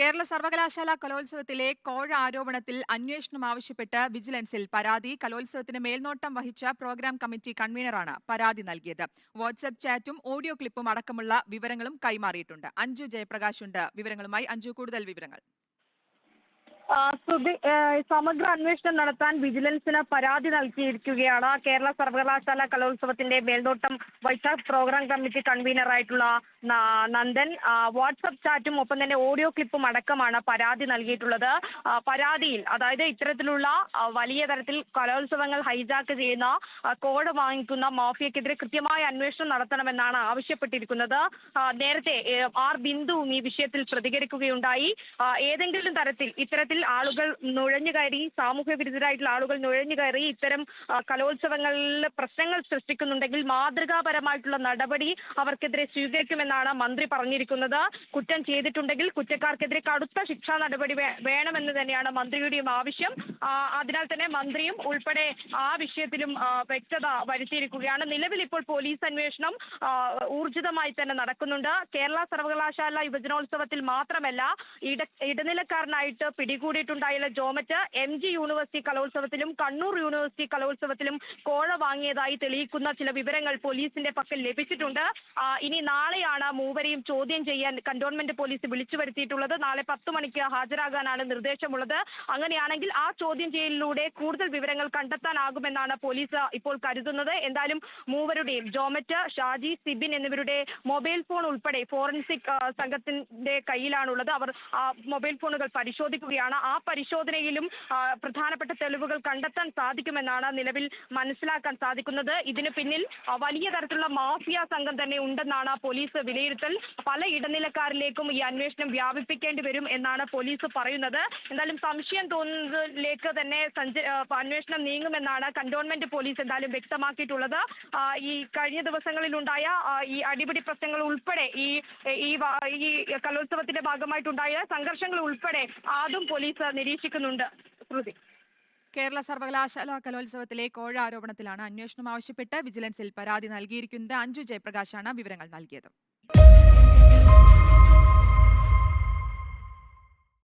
കേരള സർവകലാശാല കലോത്സവത്തിലെ കോഴ ആരോപണത്തിൽ അന്വേഷണം ആവശ്യപ്പെട്ട് വിജിലൻസിൽ പരാതി. കലോത്സവത്തിന് മേൽനോട്ടം വഹിച്ച പ്രോഗ്രാം കമ്മിറ്റി കൺവീനറാണ് പരാതി നൽകിയത്. വാട്സ്ആപ്പ് ചാറ്റും ഓഡിയോ ക്ലിപ്പും അടക്കമുള്ള വിവരങ്ങളും കൈമാറിയിട്ടുണ്ട്. അഞ്ജു ജയപ്രകാശ് ഉണ്ട് വിവരങ്ങളുമായി അഞ്ജു കൂടുതൽ വിവരങ്ങൾ. സമഗ്ര അന്വേഷണം നടത്താൻ വിജിലൻസിന് പരാതി നൽകിയിരിക്കുകയാണ്. കേരള സർവകലാശാല കലോത്സവത്തിന്റെ മേൽനോട്ടം വഹിച്ച പ്രോഗ്രാം കമ്മിറ്റി കൺവീനറായിട്ടുള്ള നന്ദൻ. വാട്സപ്പ് ചാറ്റും ഒപ്പം തന്നെ ഓഡിയോ ക്ലിപ്പും അടക്കമാണ് പരാതി നൽകിയിട്ടുള്ളത്. പരാതിയിൽ അതായത് ഇത്തരത്തിലുള്ള വലിയ തരത്തിൽ കലോത്സവങ്ങൾ ഹൈജാക്ക് ചെയ്യുന്ന കോഡ് വാങ്ങിക്കുന്ന മാഫിയക്കെതിരെ കൃത്യമായ അന്വേഷണം നടത്തണമെന്നാണ് ആവശ്യപ്പെട്ടിരിക്കുന്നത്. നേരത്തെ ആർ ബിന്ദുവും ഈ വിഷയത്തിൽ പ്രതികരിക്കുകയുണ്ടായി. ഏതെങ്കിലും തരത്തിൽ ഇത്തരത്തിൽ ആളുകൾ നുഴഞ്ഞു കയറി സാമൂഹ്യ വിരുദ്ധരായിട്ടുള്ള ആളുകൾ നുഴഞ്ഞു കയറി ഇത്തരം കലോത്സവങ്ങളിൽ പ്രശ്നങ്ങൾ സൃഷ്ടിക്കുന്നുണ്ടെങ്കിൽ മാതൃകാപരമായിട്ടുള്ള നടപടി അവർക്കെതിരെ സ്വീകരിക്കുമെന്നാണ് മന്ത്രി പറഞ്ഞിരിക്കുന്നത്. കുറ്റം ചെയ്തിട്ടുണ്ടെങ്കിൽ കുറ്റക്കാർക്കെതിരെ കടുത്ത ശിക്ഷാ നടപടി വേണമെന്ന് തന്നെയാണ് മന്ത്രിയുടെയും ആവശ്യം. അതിനാൽ തന്നെ മന്ത്രിയും ഉൾപ്പെടെ ആ വിഷയത്തിലും വ്യക്തത വരുത്തിയിരിക്കുകയാണ്. നിലവിൽ ഇപ്പോൾ പോലീസ് അന്വേഷണം ഊർജിതമായി തന്നെ നടക്കുന്നുണ്ട്. കേരള സർവകലാശാല യുവജനോത്സവത്തിൽ മാത്രമല്ല ഇട ഇടനിലക്കാരനായിട്ട് പിടികൂടിയിട്ടുണ്ടായുള്ള ജോമറ്റ് എം ജി യൂണിവേഴ്സിറ്റി കലോത്സവത്തിലും കണ്ണൂർ യൂണിവേഴ്സിറ്റി കലോത്സവത്തിലും കോഴ വാങ്ങിയതായി തെളിയിക്കുന്ന ചില വിവരങ്ങൾ പോലീസിന്റെ പക്കൽ ലഭിച്ചിട്ടുണ്ട്. ഇനി നാളെയാണ് മൂവരെയും ചോദ്യം ചെയ്യാൻ കന്റോൺമെന്റ് പോലീസ് വിളിച്ചു വരുത്തിയിട്ടുള്ളത്. നാളെ പത്ത് മണിക്ക് ഹാജരാകാനാണ് നിർദ്ദേശമുള്ളത്. അങ്ങനെയാണെങ്കിൽ ആ ചോദ്യം ചെയ്യലിലൂടെ കൂടുതൽ വിവരങ്ങൾ കണ്ടെത്താനാകുമെന്നാണ് പോലീസ് ഇപ്പോൾ കരുതുന്നത്. എന്തായാലും മൂവരുടെയും ജോമറ്റ് ഷാജി സിബിൻ എന്നിവരുടെ മൊബൈൽ ഫോൺ ഉൾപ്പെടെ ഫോറൻസിക് സംഘത്തിന്റെ കയ്യിലാണുള്ളത്. അവർ മൊബൈൽ ഫോണുകൾ പരിശോധിക്കുകയാണ് ആ പരിശോധനയിലും പ്രധാനപ്പെട്ട തെളിവുകൾ കണ്ടെത്താൻ സാധിക്കുമെന്നാണ് നിലവിൽ മനസ്സിലാക്കാൻ സാധിക്കുന്നത്. ഇതിന് പിന്നിൽ വലിയ തരത്തിലുള്ള മാഫിയ സംഘം തന്നെ ഉണ്ടെന്നാണ് പോലീസ് വിലയിരുത്തൽ. പല ഇടനിലക്കാരിലേക്കും ഈ അന്വേഷണം വ്യാപിപ്പിക്കേണ്ടി വരും എന്നാണ് പോലീസ് പറയുന്നത്. എന്തായാലും സംശയം തോന്നുന്നതിലേക്ക് തന്നെ അന്വേഷണം നീങ്ങുമെന്നാണ് കന്റോൺമെന്റ് പോലീസ് എന്തായാലും വ്യക്തമാക്കിയിട്ടുള്ളത്. ഈ കഴിഞ്ഞ ദിവസങ്ങളിലുണ്ടായ ഈ അടിപിടി പ്രശ്നങ്ങൾ ഉൾപ്പെടെ ഈ ഈ കലോത്സവത്തിന്റെ ഭാഗമായിട്ടുണ്ടായ സംഘർഷങ്ങൾ ഉൾപ്പെടെ അതും പോലീസ് നിരീക്ഷിക്കുന്നുണ്ട്. ശ്രുതി. കേരള സർവകലാശാല കലോത്സവത്തിലെ കോഴ ആരോപണത്തിലാണ് അന്വേഷണം ആവശ്യപ്പെട്ട് വിജിലൻസിൽ പരാതി നൽകിയിരിക്കുന്നത് അഞ്ജു ജയപ്രകാശാണ് വിവരങ്ങൾ നൽകിയത്.